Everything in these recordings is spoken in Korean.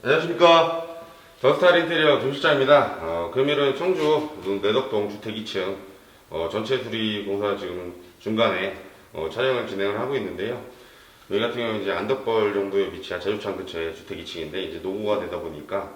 안녕하십니까. 더스타일 인테리어 조실장입니다. 어, 금일은 청주 내덕동 주택 2층 어, 전체 수리 공사 지금 중간에 어, 촬영을 진행을 하고 있는데요. 여기 같은 경우는 이제 안덕벌 정도에 위치한 제주창 근처의 주택 2층인데 이제 노후가 되다 보니까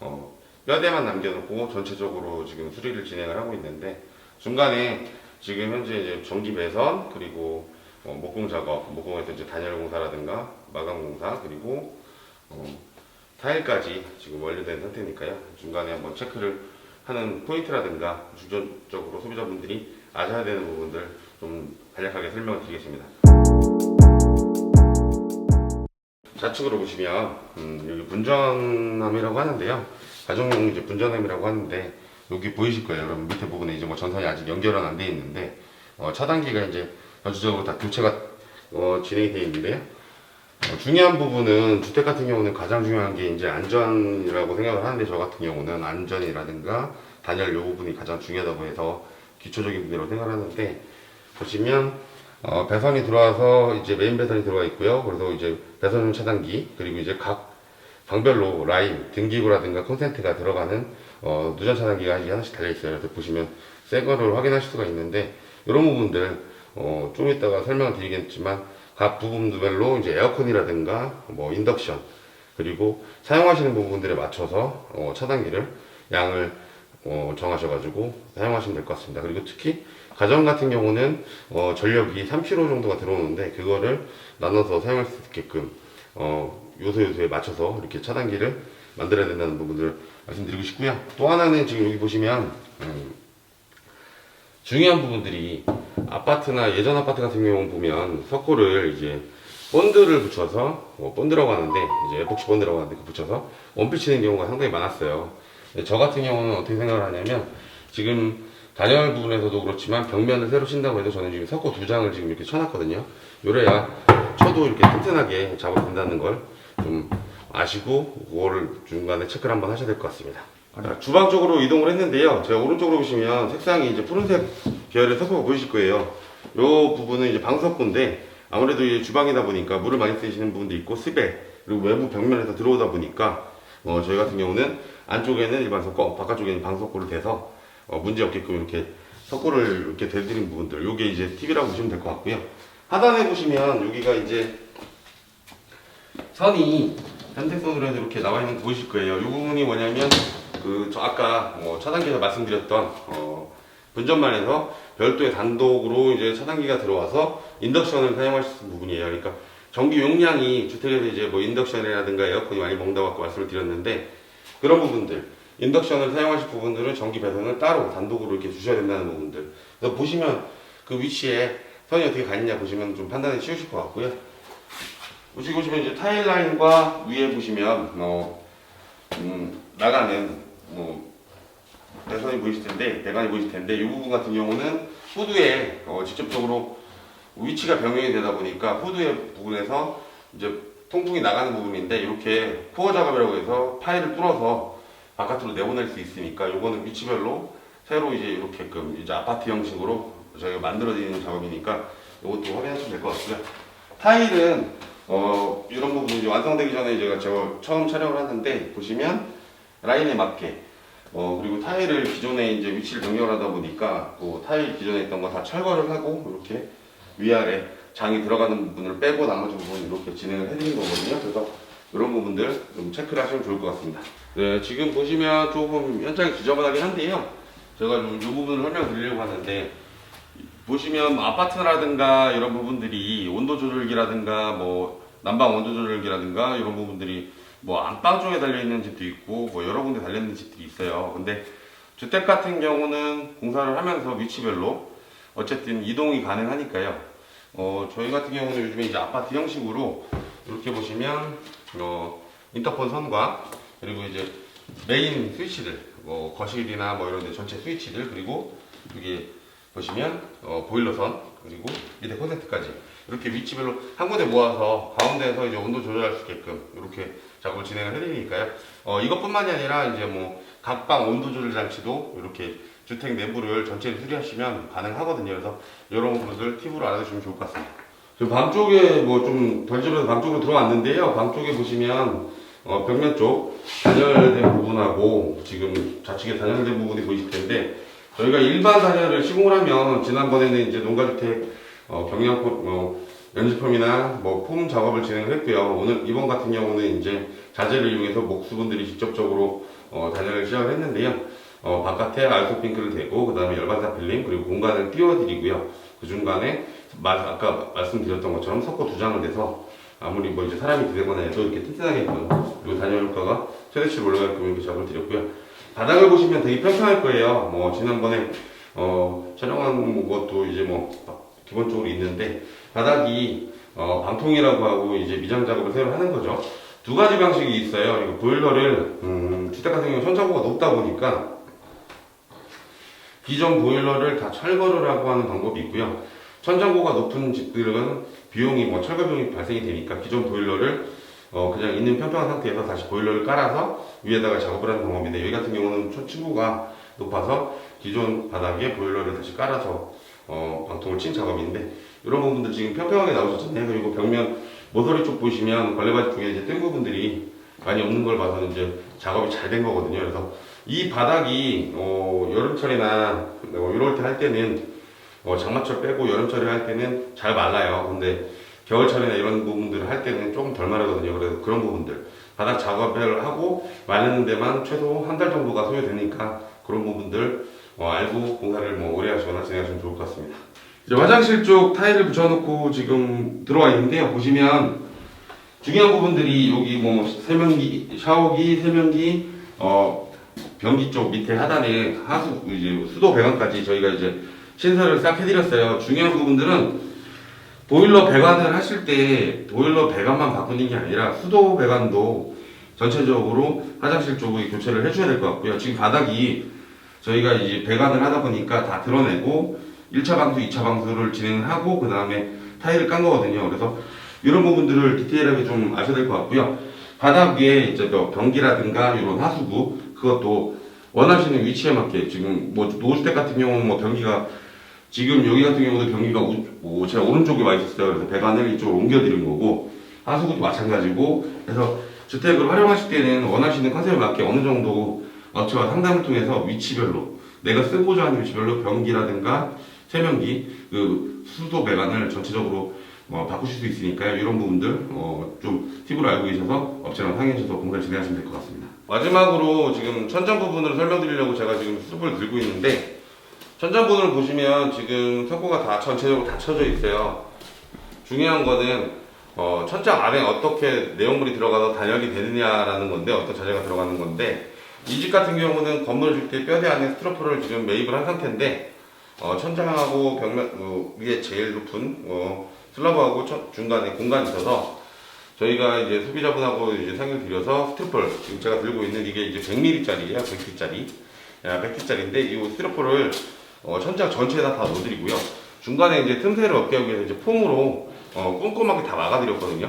어, 뼈대만 남겨놓고 전체적으로 지금 수리를 진행을 하고 있는데 중간에 지금 현재 이제 전기 배선 그리고 어, 목공 작업, 목공에서 이제 단열 공사라든가 마감 공사 그리고 어, 타일까지 지금 완료된 상태니까요. 중간에 한번 체크를 하는 포인트라든가 주전적으로 소비자분들이 아셔야 되는 부분들 좀 간략하게 설명을 드리겠습니다. 좌측으로 보시면 음, 여기 분전함이라고 하는데요. 가정용 이제 분전함이라고 하는데 여기 보이실 거예요. 여러분 밑에 부분에 이제 뭐 전선이 아직 연결은 안 돼 있는데 어, 차단기가 이제 전체적으로 다 교체가 어, 진행이 되어 있는데요. 어, 중요한 부분은 주택 같은 경우는 가장 중요한 게 이제 안전이라고 생각을 하는데 저 같은 경우는 안전이라든가 단열 요 부분이 가장 중요하다고 해서 기초적인 부분이라고 생각을 하는데 보시면 어, 배선이 들어와서 이제 메인 배선이 들어가 있고요. 그래서 이제 배선용 차단기 그리고 이제 각 방별로 라인 등기부라든가 콘센트가 들어가는 어, 누전 차단기가 하나씩 달려 있어요. 그래서 보시면 새 거를 확인하실 수가 있는데 이런 부분들 어, 좀 이따가 설명을 드리겠지만 각 부분별로 이제 에어컨이라든가 뭐 인덕션 그리고 사용하시는 부분들에 맞춰서 어, 차단기를 양을 어, 정하셔가지고 사용하시면 될 것 같습니다. 그리고 특히 가정 같은 경우는 어, 전력이 3kg 정도가 들어오는데 그거를 나눠서 사용할 수 있게끔 어, 요소 요소에 맞춰서 이렇게 차단기를 만들어야 된다는 부분을 말씀드리고 싶고요. 또 하나는 지금 여기 보시면 음, 중요한 부분들이 아파트나 예전 아파트 같은 경우 보면 석고를 이제 본드를 붙여서 뭐 본드라고 하는데 이제 에폭시 본드라고 하는데 그 붙여서 원필 치는 경우가 상당히 많았어요. 저 같은 경우는 어떻게 생각을 하냐면 지금 단열 부분에서도 그렇지만 벽면을 새로 친다고 해도 저는 지금 석고 두 장을 지금 이렇게 쳐놨거든요. 요래야 쳐도 이렇게 튼튼하게 잡아 된다는 걸 좀 아시고 그거를 중간에 체크를 한번 하셔야 될 것 같습니다. 자, 주방 쪽으로 이동을 했는데요. 제가 오른쪽으로 보시면 색상이 이제 푸른색 계열의 석고가 보이실 거예요. 요 부분은 이제 방석고인데 아무래도 이제 주방이다 보니까 물을 많이 쓰시는 부분도 있고 스베 그리고 외부 벽면에서 들어오다 보니까 어, 저희 같은 경우는 안쪽에는 일반 석고, 바깥쪽에는 방석고를 대서 어, 문제 없게끔 이렇게 석고를 이렇게 대드린 부분들 요게 이제 팁이라고 보시면 될 것 같고요. 하단에 보시면 여기가 이제 선이 현택선으로 해서 이렇게 나와 있는 거 보이실 거예요. 이 부분이 뭐냐면 그 저 아까 뭐 차단기에서 말씀드렸던 어 분전만에서 별도의 단독으로 이제 차단기가 들어와서 인덕션을 사용할 수 있는 부분이에요. 그러니까 전기 용량이 주택에서 이제 뭐 인덕션이라든가 에어컨이 많이 먹는다고 말씀을 드렸는데 그런 부분들 인덕션을 사용하실 부분들은 전기 배선을 따로 단독으로 이렇게 주셔야 된다는 부분들. 그래서 보시면 그 위치에 선이 어떻게 가 있냐 보시면 좀 판단이 쉬우실 것 같고요. 보시고 보시면 이제 타일 라인과 위에 보시면 어, 음, 나가는 뭐 배선이 보이실 텐데 배관이 보이실 텐데 이 부분 같은 경우는 후드에 어, 직접적으로 위치가 변경이 되다 보니까 후드의 부분에서 이제 통풍이 나가는 부분인데 이렇게 코어 작업이라고 해서 파일을 뚫어서 바깥으로 내보낼 수 있으니까 요거는 위치별로 새로 이제 이렇게끔 이제 아파트 형식으로 저희가 만들어지는 작업이니까 이것도 확인하시면 될 것 같고요. 타일은 어, 이런 부분이 완성되기 전에 제가 저 처음 촬영을 하는데 보시면 라인에 맞게 어, 그리고 타일을 기존에 이제 위치를 변경을 하다 보니까 그 타일 기존에 있던 거 다 철거를 하고 이렇게 위아래 장이 들어가는 부분을 빼고 나머지 부분 이렇게 진행을 해드린 거거든요. 그래서 이런 부분들 좀 체크를 하시면 좋을 것 같습니다. 네, 지금 보시면 조금 현장이 지저분하긴 한데요. 제가 좀 이 부분을 설명드리려고 하는데 보시면 뭐 아파트라든가 이런 부분들이 온도 조절기라든가 뭐 난방 온도 조절기라든가 이런 부분들이 뭐 안방 쪽에 달려 있는 집도 있고 뭐 여러 군데 달려 있는 집들이 있어요. 근데 주택 같은 경우는 공사를 하면서 위치별로 어쨌든 이동이 가능하니까요. 어 저희 같은 경우는 요즘에 이제 아파트 형식으로 이렇게 보시면 어 인터폰 선과 그리고 이제 메인 스위치들 뭐 거실이나 뭐 이런 데 전체 스위치들 그리고 여기 보시면 어, 보일러선 그리고 밑에 콘센트까지 이렇게 위치별로 한 군데 모아서 가운데에서 이제 온도 조절할 수 있게끔 이렇게 작업을 진행을 해드리니까요. 어, 이것뿐만이 아니라 이제 뭐 각방 온도 조절 장치도 이렇게 주택 내부를 전체를 수리하시면 가능하거든요. 그래서 이런 부분들 팁으로 알아두시면 좋을 것 같습니다. 지금 방 쪽에 뭐 좀덜 집어서 방 쪽으로 들어왔는데요. 방 쪽에 보시면 어, 벽면 쪽 단열된 부분하고 지금 좌측에 단열된 부분이 보이실 텐데 저희가 일반 단열을 시공을 하면 지난번에는 이제 농가주택 어, 경량 폼, 어, 연지폼이나 뭐 폼 작업을 진행을 했고요. 오늘 이번 같은 경우는 이제 자재를 이용해서 목수분들이 직접적으로 어, 단열을 시작을 했는데요. 어, 바깥에 알코핑크를 대고 그 다음에 열반사 필름 그리고 공간을 띄워드리고요. 그 중간에 마- 아까 말씀드렸던 것처럼 석고 두 장을 내서 아무리 뭐 이제 사람이 기대거나 해도 이렇게 튼튼하게끔 그리고 단열 효과가 최대치로 올라가게끔 이렇게 작업을 드렸고요. 바닥을 보시면 되게 평평할 거예요. 뭐 지난번에 어, 촬영한 것도 이제 뭐 기본적으로 있는데 바닥이 어, 방통이라고 하고 이제 미장 작업을 새로 하는 거죠. 두 가지 방식이 있어요. 이거 보일러를 음, 주택 같은 경우 천장고가 높다 보니까 기존 보일러를 다 철거를 하고 하는 방법이 있고요. 천장고가 높은 집들은 비용이 뭐 철거 비용이 발생이 되니까 기존 보일러를 어, 그냥 있는 평평한 상태에서 다시 보일러를 깔아서 위에다가 작업을 하는 방법인데 여기 같은 경우는 천- 층고가 높아서 기존 바닥에 보일러를 다시 깔아서 어, 방통을 친 작업인데 이런 부분들 지금 평평하게 나오셨잖아요. 그리고 벽면 모서리 쪽 보시면 걸레바지 쪽에 이제 뜬 부분들이 많이 없는 걸 봐서는 이제 작업이 잘 된 거거든요. 그래서 이 바닥이 어, 여름철이나 어, 이럴 때 할 때는 어, 장마철 빼고 여름철에 할 때는 잘 말라요. 근데 겨울철이나 이런 부분들을 할 때는 조금 덜 마르거든요. 그래서 그런 부분들 바닥 작업을 하고 마르는 데만 최소 한 달 정도가 소요되니까 그런 부분들 어, 알고 공사를 뭐 오래 하시거나 진행하시면 좋을 것 같습니다. 이제 화장실 쪽 타일을 붙여놓고 지금 들어와 있는데요. 보시면 중요한 부분들이 여기 뭐 세면기, 샤워기, 세면기, 어, 변기 쪽 밑에 하단에 하수, 이제 수도 배관까지 저희가 이제 신설을 싹 해드렸어요. 중요한 부분들은 보일러 배관을 하실 때 보일러 배관만 바꾸는 게 아니라 수도 배관도 전체적으로 화장실 쪽에 교체를 해줘야 될 것 같고요. 지금 바닥이 저희가 이제 배관을 하다 보니까 다 드러내고 1차 방수, 2차 방수를 진행을 하고 그 다음에 타일을 깐 거거든요. 그래서 이런 부분들을 디테일하게 좀 아셔야 될 것 같고요. 바닥 위에 이제 뭐 변기라든가 이런 하수구 그것도 원하시는 위치에 맞게 지금 뭐 노주택 같은 경우는 뭐 변기가 지금 여기 같은 경우도 변기가 제가 오른쪽에 와 있었어요. 그래서 배관을 이쪽으로 옮겨드린 거고 하수구도 마찬가지고 그래서 주택을 활용하실 때는 원하시는 컨셉에 맞게 어느 정도 업체와 상담을 통해서 위치별로 내가 쓰고자 하는 위치별로 변기라든가 세면기 그 수도 배관을 전체적으로 뭐 바꾸실 수 있으니까요. 이런 부분들 어, 좀 팁을 알고 계셔서 업체랑 상의하셔서 공사를 진행하시면 될 것 같습니다. 마지막으로 지금 천장 부분을 설명드리려고 제가 지금 수습을 들고 있는데 천장 부분을 보시면 지금 석고가 다 전체적으로 다 쳐져 있어요. 중요한 거는 어, 천장 아래 어떻게 내용물이 들어가서 단열이 되느냐라는 건데 어떤 자재가 들어가는 건데 이 집 같은 경우는 건물 을 줄 때 뼈대 안에 스트로퍼를 지금 매입을 한 상태인데 어, 천장하고 벽면 어, 위에 제일 높은 어, 슬라브하고 천- 중간에 공간이 있어서 저희가 이제 소비자분하고 이제 상의를 드려서 스트로퍼를 지금 제가 들고 있는 이게 이제 100mm짜리예요. 100T짜리. 100T짜리인데 이 스트로퍼를 어, 천장 전체에다 다 넣어드리고요. 중간에 이제 틈새를 없게 하기 위해서 이제 폼으로 어, 꼼꼼하게 다 막아드렸거든요.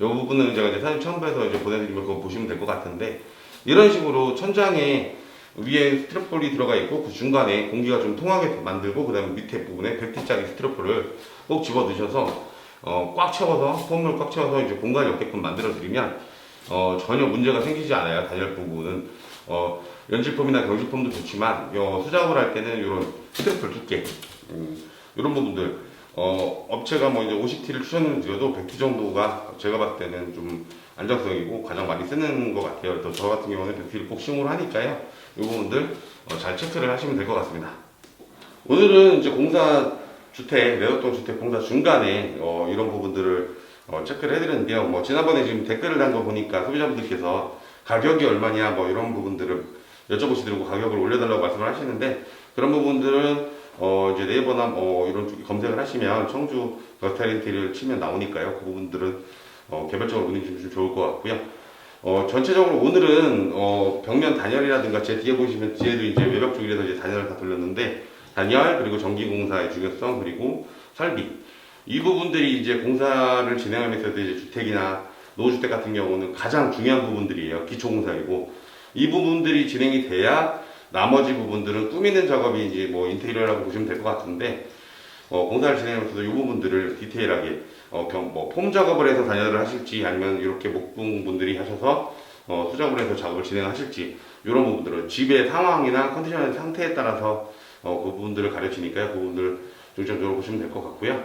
이 부분은 제가 이제 사진 첨부해서 이제 보내드리면 그거 보시면 될 것 같은데 이런 식으로 천장에 위에 스트로폴이 들어가 있고 그 중간에 공기가 좀 통하게 만들고 그 다음에 밑에 부분에 100T짜리 스트로폴을 꼭 집어 넣으셔서 어, 꽉 채워서 폼을 꽉 채워서 이제 공간이 없게끔 만들어 드리면 어, 전혀 문제가 생기지 않아요 단열 부분은. 어, 연질폼이나 경질폼도 좋지만 어, 수작업을 할 때는 이런 스트로폴 두께 음, 이런 부분들. 어, 업체가 뭐 이제 50T를 추천을 드려도 100T 정도가 제가 봤을 때는 좀 안정성이고 가장 많이 쓰는 것 같아요. 그래서 저 같은 경우는 100T를 꼭 시공을 하니까요. 이 부분들 어, 잘 체크를 하시면 될 것 같습니다. 오늘은 이제 공사 주택, 매덕동 주택 공사 중간에 어, 이런 부분들을 어, 체크를 해드렸는데요. 뭐 지난번에 지금 댓글을 단 거 보니까 소비자분들께서 가격이 얼마냐 뭐 이런 부분들을 여쭤보시더라고 가격을 올려달라고 말씀을 하시는데 그런 부분들은 어 이제 네이버나 뭐 이런 검색을 하시면 청주 러스타렌티를 치면 나오니까요. 그 부분들은 어, 개별적으로 문의 주시면 좋을 것 같고요. 어, 전체적으로 오늘은 어, 벽면 단열이라든가 제 뒤에 보시면 뒤에도 이제 외벽 쪽이라서 이제 단열을 다 돌렸는데 단열 그리고 전기 공사의 중요성 그리고 설비 이 부분들이 이제 공사를 진행하면서도 이제 주택이나 노후주택 같은 경우는 가장 중요한 부분들이에요. 기초 공사이고 이 부분들이 진행이 돼야 나머지 부분들은 꾸미는 작업이 이제 뭐 인테리어라고 보시면 될 것 같은데 어, 공사를 진행하면서도 이 부분들을 디테일하게 어, 경, 뭐, 폼 작업을 해서 단열을 하실지 아니면 이렇게 목공 분들이 하셔서 어, 수작을 해서 작업을 진행하실지 이런 부분들은 집의 상황이나 컨디션의 상태에 따라서 어, 그 부분들을 가르치니까요. 그 부분들 중점적으로 보시면 될 것 같고요.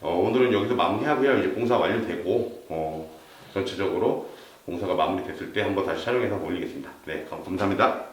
어, 오늘은 여기서 마무리하고요. 이제 공사 완료되고 어, 전체적으로 공사가 마무리됐을 때 한번 다시 촬영해서 올리겠습니다. 네, 감- 감사합니다.